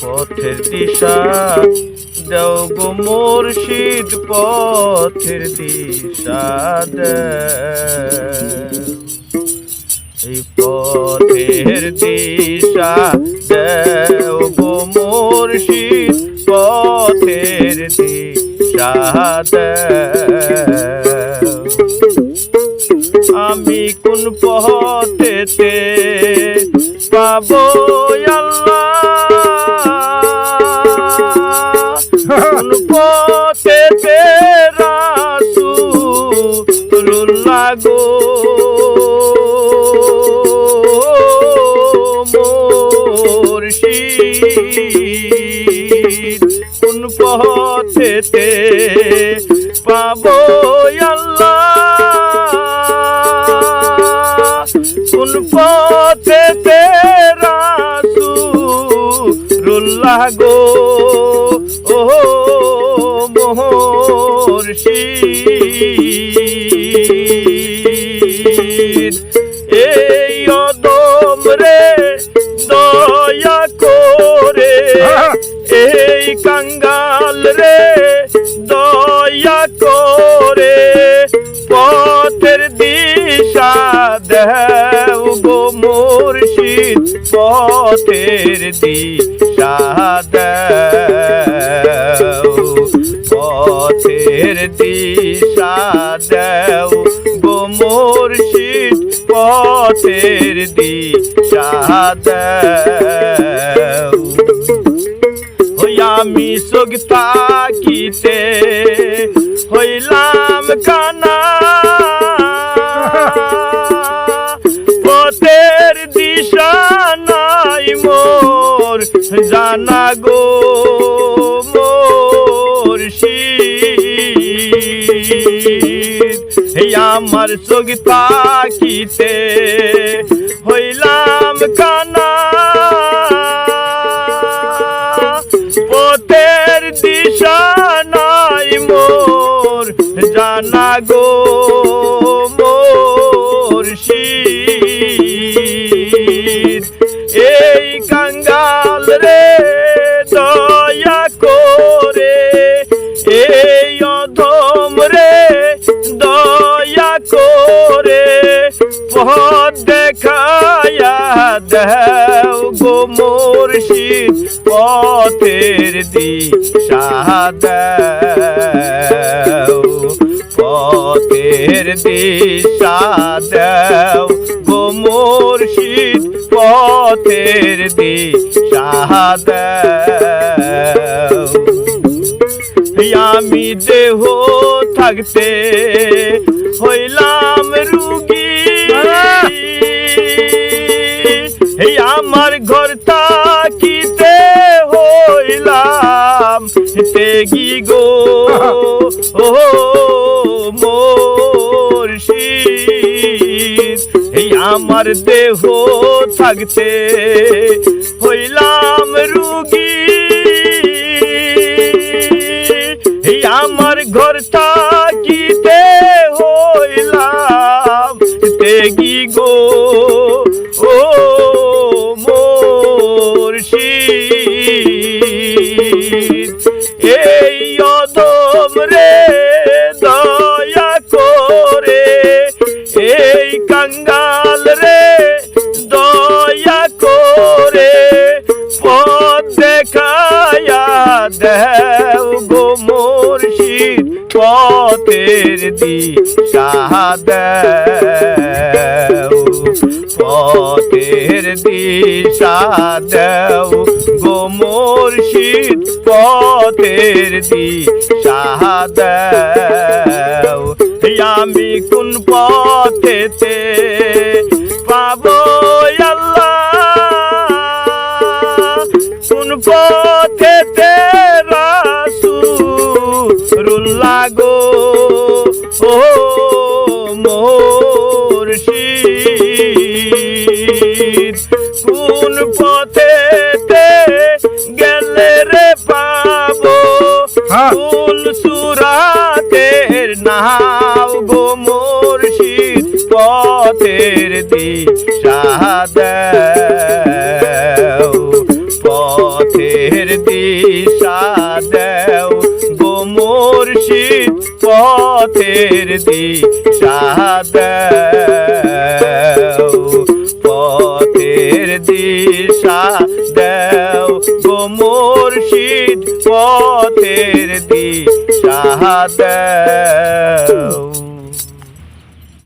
পথের দিশা, দেও গো মুর্শিদ, পথের দিশা এই পথের দিশা, দেও গো মুর্শিদ, পথের দিশা আমি কোন পথেতে পাবো আল্লাহ? কোন পথেতে রাসূলুল্লাহ গো মুর্শিদ কোন পথেতে পাবো আল্লাহ। কোন পথেতে রাসূলুল্লাহ গো ও মুর্শিদ এই অদম রে, দয়া করে। এই কাঙ্গাল রে, দয়া করে। পথের দিশা দেও গো মুর্শিদ পথের দিশা দেও। পথের দিশা দেও গো মুর্শিদ, পথের দিশা দেও। আমি সোগ তাকিতে হইলাম কানা। পথের দিশা নাই মোর জানা গো। আমার সোগ তাকিতে হইলাম কানা। পথের দিশা নাই মোর জানা গো মোর এই দেও গো মুর্শিদ, পথের দিশা দেও, পথের দিশা দেও গো মুর্শিদ, পথের দিশা দেও। আমি দেহ থাকতে এই আমার ঘর তাকিতে হইলাম। তেগি গো ও মুর্শিদ। এই আমার দেহ থাকতে হইলাম রুগী। এই আমার ঘর করে। এই কাঙ্গাল রে, দয়া করে পথ দেখায়া দেও গো মুর্শিদ, পথের দিশা দেও, পথের দিশা দেও গো মুর্শিদ, পথের দিশা দেও। আমি কোন পথেতে পাবো আল্লাহ? কোন পথেতে রাসূলুল্লাহ গো? ও মুর্শিদ কোন পথেতে পথের দিশা দেও, পথের দিশা দেও, গো মুর্শিদ, পথের দিশা দেও, পথের দিশা দেও, গো মুর্শিদ, পথের দিশা দেও।